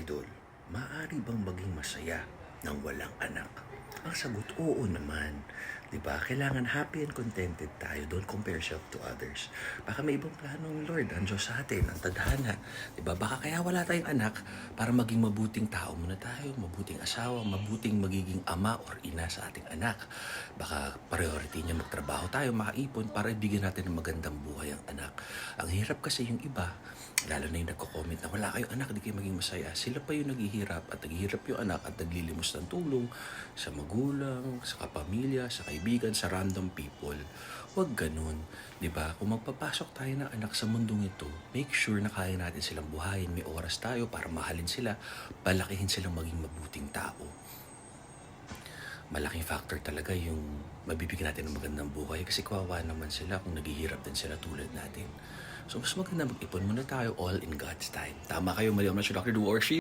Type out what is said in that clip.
idol, maaari bang maging masaya nang walang anak? Ang sagot, oo naman. ba? Kailangan happy and contented tayo. Don't compare yourself to others. Baka may ibang plano ng Lord, ang Diyos sa atin, ang tadhana. ba? Baka kaya wala tayong anak para maging mabuting tao muna tayo, mabuting asawa, mabuting magiging ama or ina sa ating anak. Baka priority niya magtrabaho tayo, makaipon para ibigyan natin ng magandang buhay ang anak. Ang hirap kasi yung iba, lalo na yung nagko-comment na wala kayong anak, di kayo maging masaya. Sila pa yung naghihirap at naghihirap yung anak at naglilimos ng tulong sa magulang, sa kapamilya, sa kaibigan, sa random people. Huwag ganun. ba? Kung magpapasok tayo ng anak sa mundong ito, make sure na kaya natin silang buhayin. May oras tayo para mahalin sila, palakihin silang maging mabuting tao. Malaking factor talaga yung mabibigyan natin ng magandang buhay kasi kawawa naman sila kung naghihirap din sila tulad natin. So mas maganda mag-ipon muna tayo all in God's time. Tama kayo, mali ako na si Dr. Duorshi.